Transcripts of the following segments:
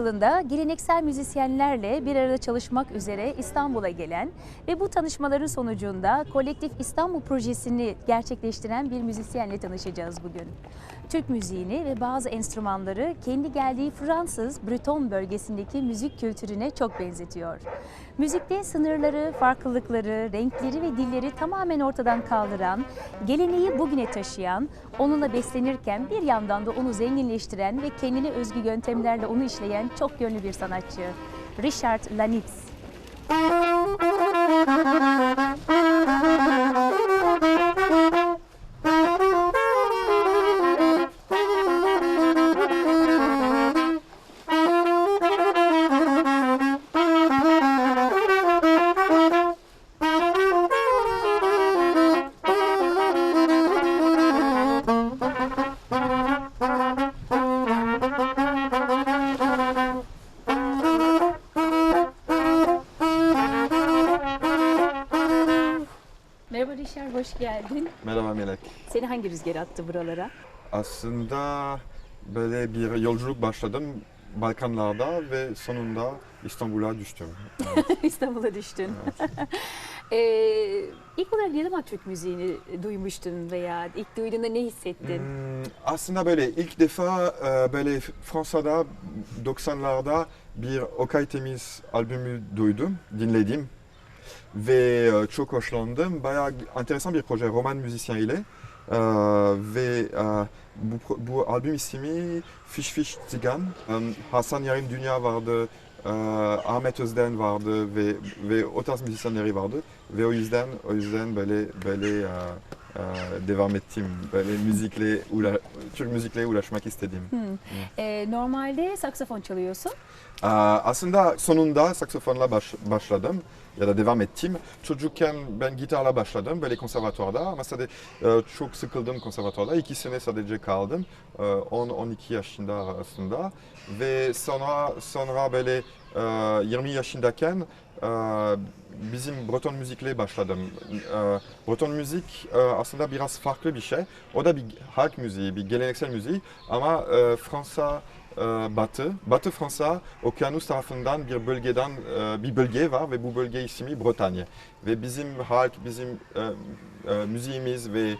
2001 yılında geleneksel müzisyenlerle bir arada çalışmak üzere İstanbul'a gelen ve bu tanışmaların sonucunda Kolektif İstanbul projesini gerçekleştiren bir müzisyenle tanışacağız bugün. Türk müziğini ve bazı enstrümanları kendi geldiği Fransız Breton bölgesindeki müzik kültürüne çok benzetiyor. Müzikte sınırları, farklılıkları, renkleri ve dilleri tamamen ortadan kaldıran, geleneği bugüne taşıyan, onunla beslenirken bir yandan da onu zenginleştiren ve kendine özgü yöntemlerle onu işleyen çok yönlü bir sanatçı. Richard Lanitz. Merhaba Richard, hoş geldin. Merhaba Melek. Seni hangi rüzgar attı buralara? Aslında böyle bir yolculuk başladım Balkanlarda ve sonunda İstanbul'a düştüm. İstanbul'a düştün. ee, ilk olarak ne zaman Türk müziğini duymuştun veya ilk duyduğunda ne hissettin? Hmm, aslında böyle ilk defa e, böyle Fransa'da 90'larda bir Okay Temiz albümü duydum, dinledim ve e, çok hoşlandım. Bayağı enteresan bir proje, roman müzisyen ile. E, ve e, bu, bu albüm ismi Fiş Fiş Tigan. E, Hasan Yarim Dünya vardı, e, Ahmet Özden vardı ve ve o tarz müzisyenleri vardı ve o yüzden o yüzden böyle böyle e, devam ettim. Böyle müzikle ula, Türk müzikle ulaşmak istedim. Ee, normalde saksafon çalıyorsun. Aa, Aslında sonunda saksafonla baş- başladım ya da devam ettim. Çocukken ben gitarla başladım böyle konservatuvarda ama sadece e, çok sıkıldım konservatuvarda. İki sene sadece kaldım. E, 10-12 yaşında arasında ve sonra sonra böyle e, 20 yaşındayken e, bizim Breton müzikle başladım. E, Breton müzik e, aslında biraz farklı bir şey. O da bir halk müziği, bir geleneksel müziği ama e, Fransa e, batı, batı Fransa okyanus tarafından bir bölgeden bir bölge var ve bu bölge ismi Bretagne. Ve bizim halk, bizim müziğimiz ve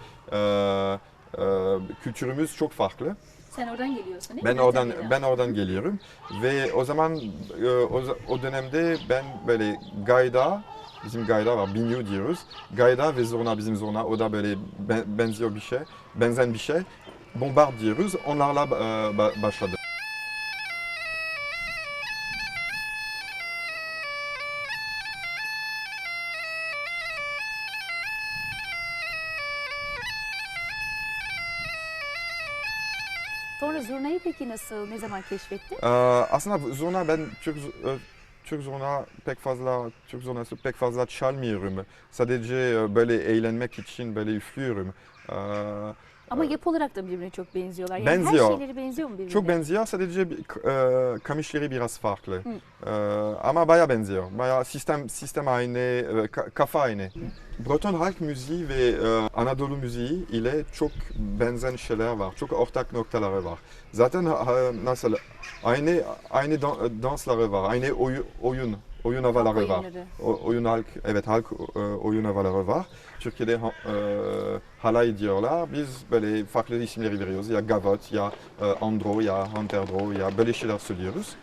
kültürümüz çok farklı. Sen oradan geliyorsun değil mi? Ben oradan Bretagna'dan. ben oradan geliyorum ve o zaman e, o, o dönemde ben böyle gayda bizim gayda var binyo diyoruz. Gayda ve zurna bizim zurna o da böyle ben- benziyor bir şey, benzen bir şey. Bombard diyoruz. Onlarla e, Sonra zurnayı peki nasıl, ne zaman keşfettin? Ee, aslında zurna ben Türk e, Türk zurna pek fazla Türk zurnası pek fazla çalmıyorum. Sadece e, böyle eğlenmek için böyle üflüyorum. Ee, Ama yapı olarak da birbirine çok benziyorlar. Yani Benziyor. Her şeyleri benziyor mu birbirine? çok benziyor sadece bir- e, kamışları biraz farklı. Ee, ama baya benziyor. Baya sistem sistem aynı, e, ka- kafa aynı. Breton halk müziği ve e, Anadolu müziği ile çok benzer şeyler var. Çok ortak noktaları var. Zaten ha- nasıl aynı aynı dan- dansları var. Aynı oyu- oyun oyun havaları var. O, oyun halk evet halk e, oyun havaları var. Türkiye'de e, halay diyorlar. Biz böyle farklı isimleri veriyoruz. Ya gavot, ya e, andro, ya anterdro, ya böyle şeyler söylüyoruz.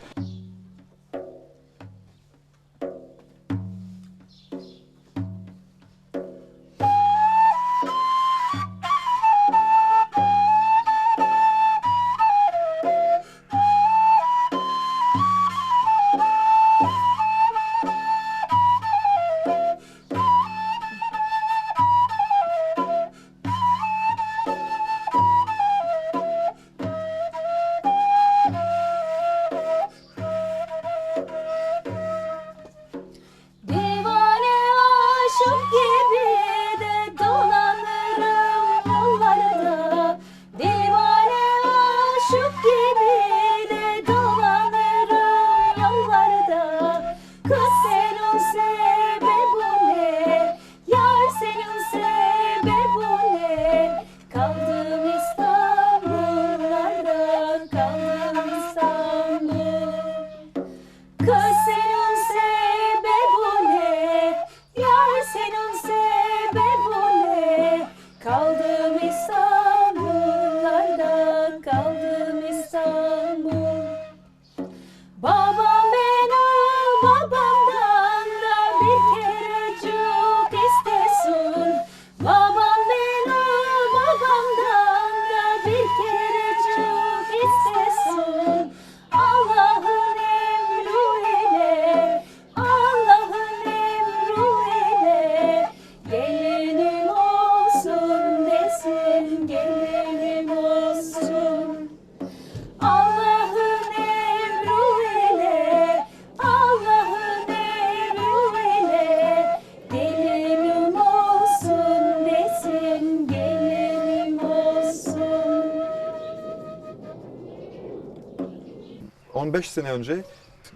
5 sene önce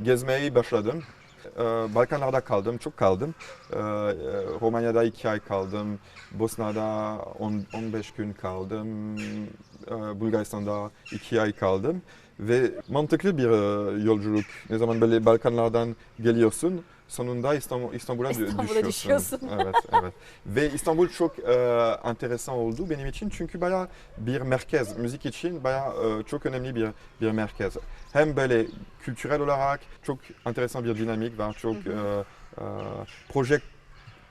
gezmeye başladım. Ee, Balkanlarda kaldım, çok kaldım. Ee, Romanya'da 2 ay kaldım, Bosna'da 10, 15 gün kaldım, Ee, Bulgaristan'da 2 ay kaldım. Ve mantıklı bir e, yolculuk. Ne zaman böyle Balkanlardan geliyorsun, sonunda İstanbul, İstanbul'a İstanbul'a düşüyorsun. evet, evet. Ve İstanbul çok e, enteresan oldu benim için çünkü bayağı bir merkez, müzik için bayağı e, çok önemli bir bir merkez. Hem böyle kültürel olarak çok enteresan bir dinamik var, çok e, e, proje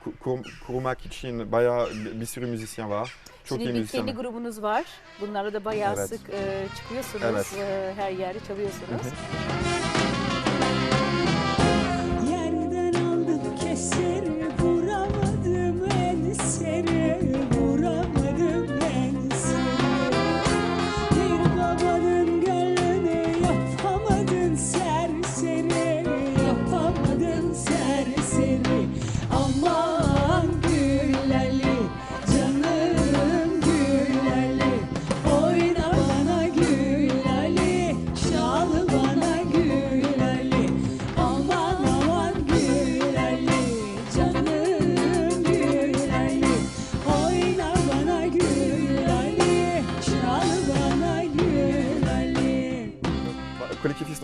ku- kur- kurmak için bayağı bir, sürü müzisyen var. Çok Şimdi iyi bir müzisyen. kendi grubunuz var. Bunlarla da bayağı Evet. sık e, çıkıyorsunuz. Evet. E, her yerde çalıyorsunuz.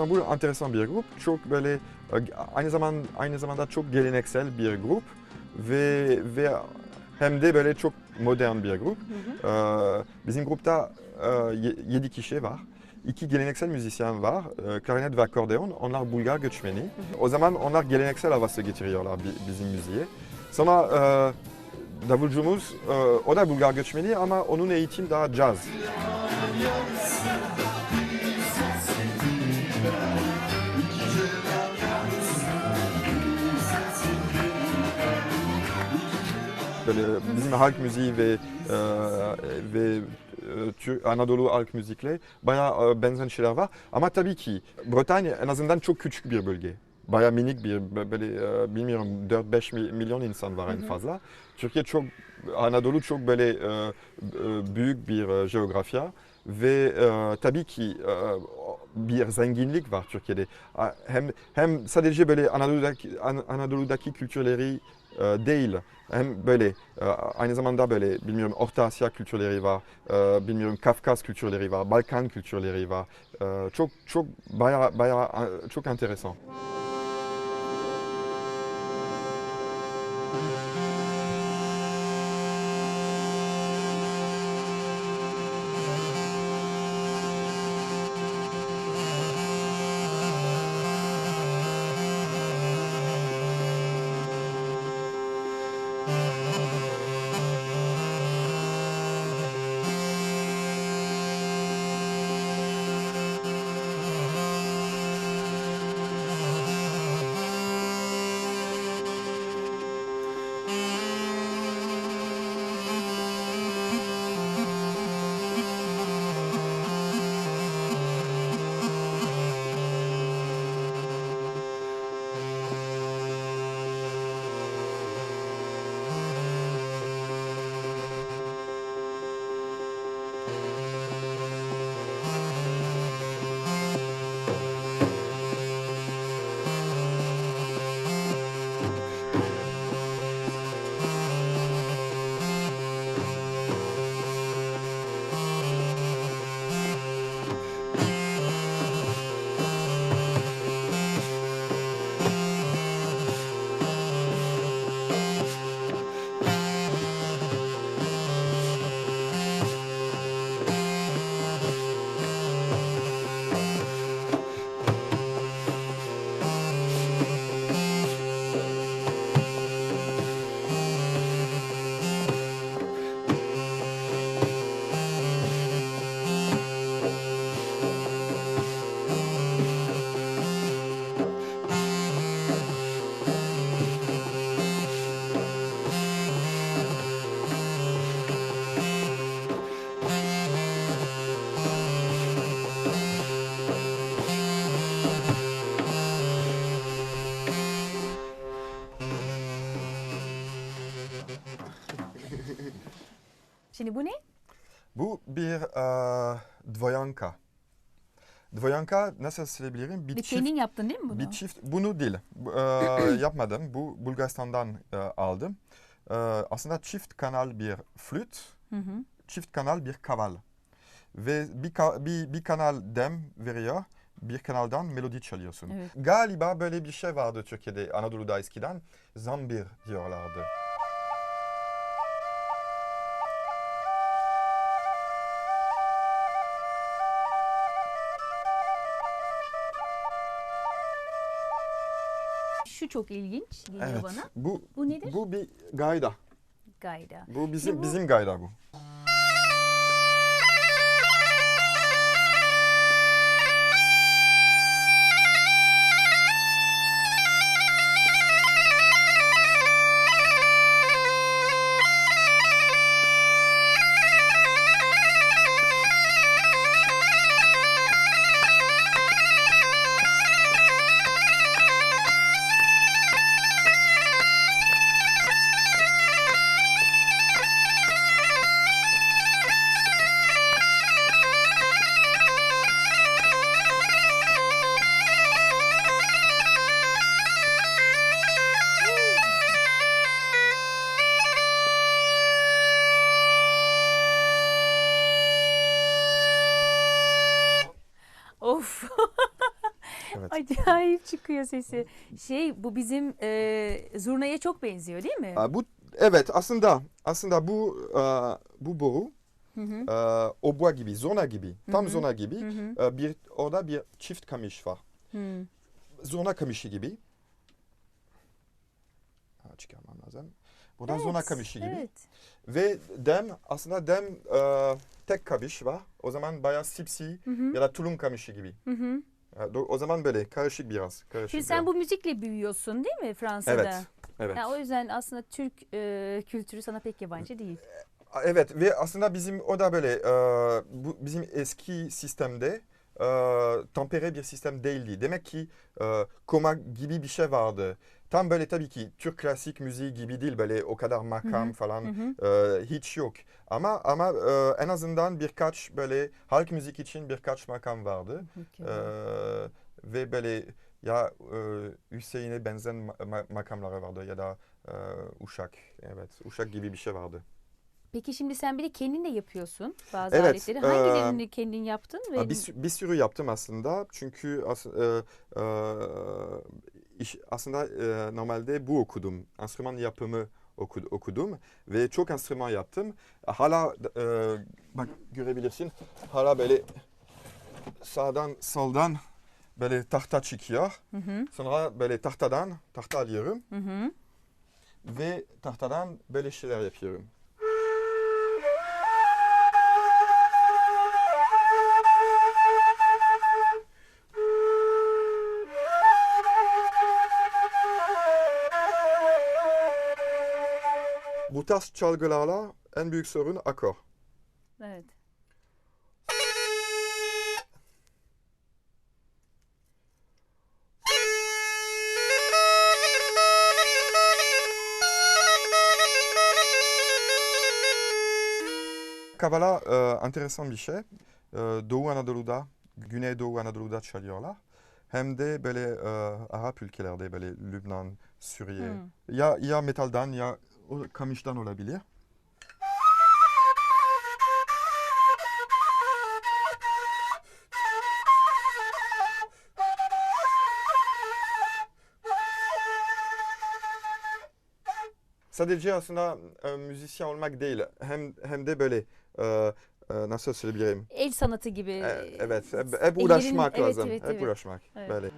Kolektif İstanbul enteresan bir grup. Çok böyle e, aynı zaman aynı zamanda çok geleneksel bir grup ve ve hem de böyle çok modern bir grup. Ee, Bizim grupta 7 kişi var. İki geleneksel müzisyen var, e, klarinet ve akordeon. Onlar Bulgar göçmeni. O zaman onlar geleneksel havası getiriyorlar bi- bizim müziğe. Sonra e, davulcumuz, e, o da Bulgar göçmeni ama onun eğitim daha caz. Böyle bizim halk müziği ve e, ve e, Tür- Anadolu halk müzikle bayağı e, benzer şeyler var. Ama tabii ki Bretagne en azından çok küçük bir bölge. Bayağı minik bir bö- böyle e, bilmiyorum 4-5 mi- milyon insan var en fazla. Türkiye çok Anadolu çok böyle büyük bir coğrafya ve tabii ki bir zenginlik var Türkiye'de. Hem hem sadece böyle Anadolu'daki An- Anadolu'daki kültürleri değil. Hem böyle aynı zamanda böyle bilmiyorum Orta Asya kültürleri var, e, bilmiyorum Kafkas kültürleri var, Balkan kültürleri var. E, çok çok bayağı e, çok enteresan. Dvoyanka. Dvoyanka nasıl söyleyebilirim? Bir çift, kendin yaptın değil mi bunu? bir çift bunu değil. Bu, e, yapmadım. Bu Bulgaristan'dan e, aldım. E, aslında çift kanal bir flüt, Hı hı. çift kanal bir kaval. Ve bir, bir, bir kanal dem veriyor, bir kanaldan melodi çalıyorsun. Evet. Galiba böyle bir şey vardı Türkiye'de, Anadolu'da eskiden. Zambir diyorlardı. Çok ilginç geliyor Evet. bana. Bu, Bu nedir? bu bir gayda. Gayda. Bu bizim bu- bizim gayda bu. Of. Evet. Acayip çıkıyor sesi. Şey bu bizim e, zurnaya çok benziyor değil mi? Aa, bu evet aslında aslında bu e, bu boru Hı hı. obua gibi, zurna gibi, tam Hı hı. zurna gibi. Hı hı. bir orada bir çift kamış var. Hı. Zurna kamışı gibi. Ha, çıkarmam lazım. Burada Evet, zurna kamışı gibi. Evet. Ve dem aslında dem e, tek kamış var. O zaman bayağı sipsi Hı hı. ya da tulum kamışı gibi. Hı hı. O zaman böyle karışık biraz. Karışık Şimdi sen biraz. bu müzikle büyüyorsun değil mi Fransa'da? Evet. Evet. Yani o yüzden aslında Türk e, kültürü sana pek yabancı değil. Evet ve aslında bizim o da böyle e, bu bizim eski sistemde e, tempere bir sistem değildi. Demek ki e, koma gibi bir şey vardı. Tam böyle tabii ki Türk klasik müziği gibi değil böyle o kadar makam Hı hı. falan Hı hı. e, hiç yok. Ama ama e, en azından birkaç böyle halk müzik için birkaç makam vardı. E, ve böyle ya e, Hüseyin'e benzen ma- ma- makamları vardı ya da e, Uşak. Evet Uşak gibi bir şey vardı. Peki şimdi sen bir de kendin de yapıyorsun bazı Evet, aletleri. Hangilerini kendin yaptın? Ve Bir, bir sürü yaptım aslında çünkü as, e, e, iş, aslında e, normalde bu okudum. Enstrüman yapımı oku- okudum ve çok enstrüman yaptım. Hala e, bak görebilirsin hala böyle sağdan soldan böyle tahta çıkıyor. Hı hı. Sonra böyle tahtadan tahta alıyorum Hı hı. ve tahtadan böyle şeyler yapıyorum. Tarz çalgılarla en büyük sorun akor. Evet. Kavala e, enteresan bir şey. E, Doğu Anadolu'da, Güneydoğu Anadolu'da çalıyorlar. Hem de böyle e, Arap ülkelerde böyle Lübnan, Suriye. Hı. Ya ya metaldan ya o kamıştan olabilir. Sadece aslında e, müzisyen olmak değil, hem hem de böyle e, e, nasıl söyleyebilirim? El sanatı gibi. E, evet, hep, hep ellerin- uğraşmak evet, lazım. evet, hep evet. uğraşmak. Evet. Böyle.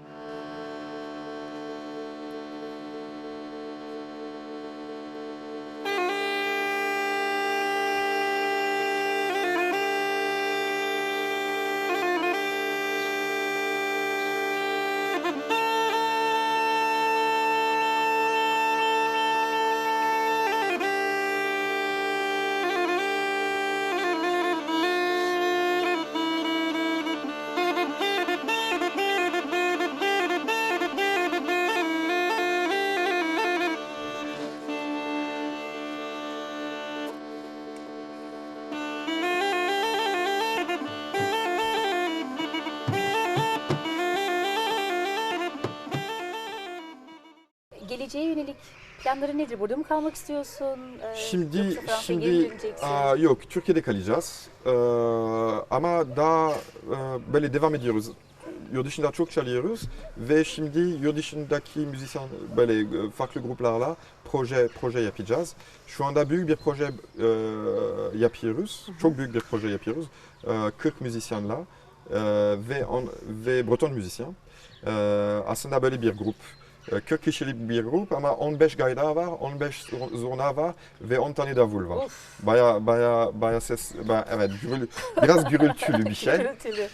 Geleceğe yönelik planları nedir? Burada mı kalmak istiyorsun? Ee, Şimdi şimdi aa, yok Türkiye'de kalacağız. Ee, ama daha e, böyle devam ediyoruz. Yurt dışında çok çalıyoruz ve şimdi yurt dışındaki müzisyen böyle e, farklı gruplarla proje proje yapacağız. Şu anda büyük bir proje e, yapıyoruz. Çok büyük bir proje yapıyoruz. E, 40 müzisyenle e, ve on, ve Breton müzisyen. E, aslında böyle bir grup. E, 40 kişilik bir grup ama 15 gayda var, 15 zurna var ve 10 tane davul var. Of. Baya baya baya ses, baya, evet gürül, biraz gürültülü bir şey. Gürültülü.